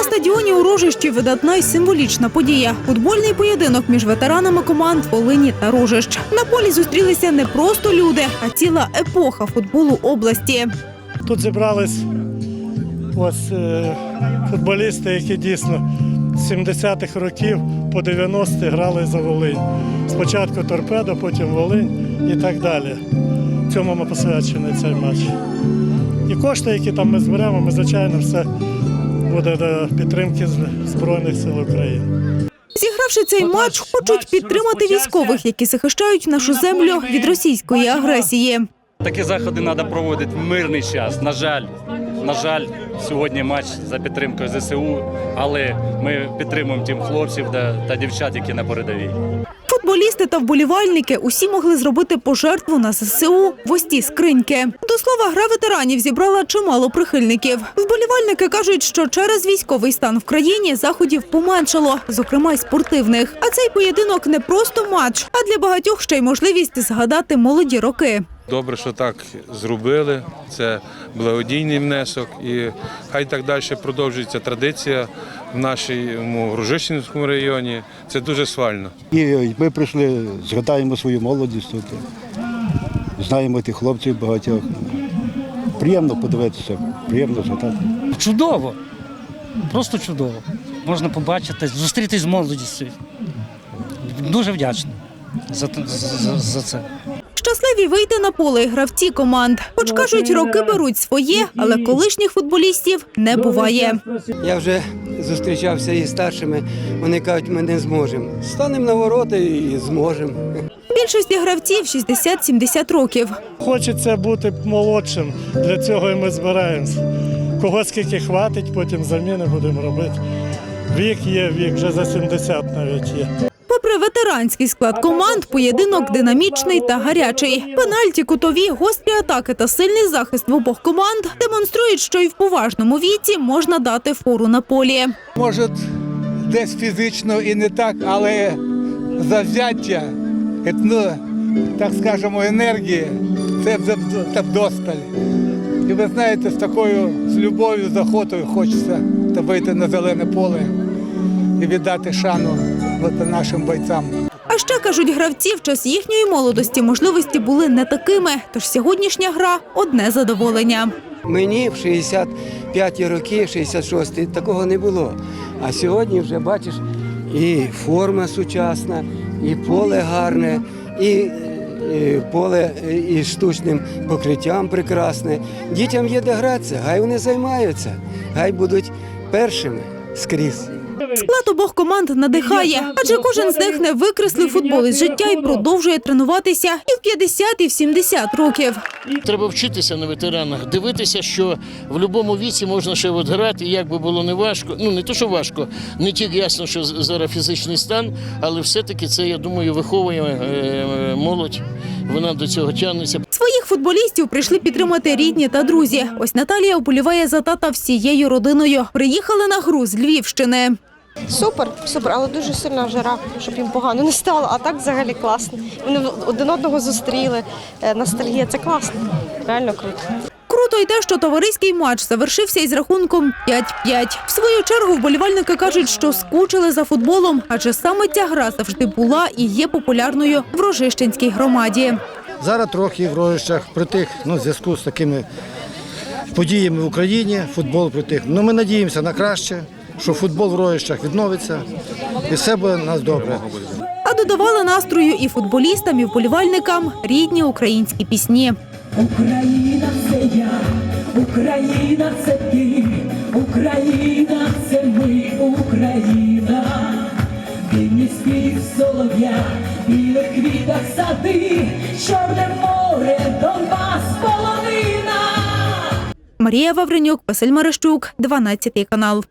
На стадіоні у Рожищі видатна й символічна подія. Футбольний поєдинок між ветеранами команд Волині та Рожищ. На полі зустрілися не просто люди, а ціла епоха футболу області. Тут зібрались ось е, футболісти, які дійсно з 70-х років по 90-ті грали за Волинь. Спочатку торпедо, потім Волинь і так далі. Цьому ми посвячений цей матч. І кошти, які там ми зберемо, ми, звичайно, все буде до підтримки Збройних сил України. Зігравши цей матч, хочуть підтримати військових, які захищають нашу землю від російської агресії. Такі заходи треба проводити в мирний час. На жаль, на жаль, сьогодні матч за підтримкою ЗСУ, але ми підтримуємо тим хлопців та, та дівчат, які на передовій. Футболісти та вболівальники усі могли зробити пожертву на ЗСУ в ось ті скриньки. До слова, гра ветеранів зібрала чимало прихильників. Вболівальники кажуть, що через військовий стан в країні заходів поменшало, зокрема й спортивних. А цей поєдинок не просто матч, а для багатьох ще й можливість згадати молоді роки. Добре, що так зробили. Це благодійний внесок, і хай так далі продовжується традиція в нашому Рожищенському районі. Це дуже свально. І ми прийшли, згадаємо свою молодість тут. Знаємо тих хлопців багатьох. Приємно подивитися, приємно згадати. Чудово. Просто чудово. Можна побачити, зустрітись з молодістю. Дуже вдячний за, за, за це. Щасливі вийти на поле гравці команд. Хоч кажуть, роки беруть своє, але колишніх футболістів не буває. Я вже зустрічався із старшими. Вони кажуть, ми не зможемо. Станемо на ворота і зможемо. Більшості гравців 60-70 років. Хочеться бути молодшим, для цього і ми збираємося. Кого скільки хватить, потім заміни будемо робити. Вік є, вік, вже за 70 навіть є. Ветеранський склад команд, поєдинок динамічний та гарячий. Пенальті, кутові, гострі атаки та сильний захист в обох команд демонструють, що і в поважному віці можна дати фору на полі. може десь фізично і не так, але завзяття, ну, так скажемо, енергії це вдосталь. І ви знаєте, з такою з любов'ю, з охотою хочеться вийти на зелене поле і віддати шану нашим бойцям. А ще кажуть, гравці в час їхньої молодості можливості були не такими. Тож сьогоднішня гра одне задоволення. Мені в 65 роки, 66 такого не було. А сьогодні вже бачиш і форма сучасна, і поле гарне, і е, поле е, із штучним покриттям прекрасне. Дітям є де гратися, хай вони займаються, хай будуть першими скрізь. Склад обох команд надихає, адже кожен з них не викреслив футбол із життя і продовжує тренуватися і в 50, і в 70 років. Треба вчитися на ветеранах, дивитися, що в будь-якому віці можна ще от грати, як би було не важко. Ну не то, що важко, не тільки ясно, що зараз фізичний стан, але все-таки це, я думаю, виховує е, молодь. Вона до цього тягнеться. Своїх футболістів прийшли підтримати рідні та друзі. Ось Наталія вболіває за тата всією родиною. Приїхали на гру з Львівщини. Супер, супер, але дуже сильна жара, щоб їм погано не стало. А так взагалі класно. Вони один одного зустріли. е, Ностальгія це класно. Реально круто. Круто й те, що товариський матч завершився із рахунком 5-5. В свою чергу вболівальники кажуть, що скучили за футболом, адже саме ця гра завжди була і є популярною в Рожищенській громаді. Зараз трохи в рожищах при тих, ну, в зв'язку з такими подіями в Україні, футбол при тих. Ну, ми надіємося на краще, що футбол в рожищах відновиться і все буде у нас добре. А додавали настрою і футболістам, і вболівальникам рідні українські пісні. Україна це я, Україна це ти, Україна це ми, Україна, Вільний спів солов'я, білих квітах сади, Чорне море, Донбас, полонина. Марія Вавренюк, Василь Марищук, 12 канал.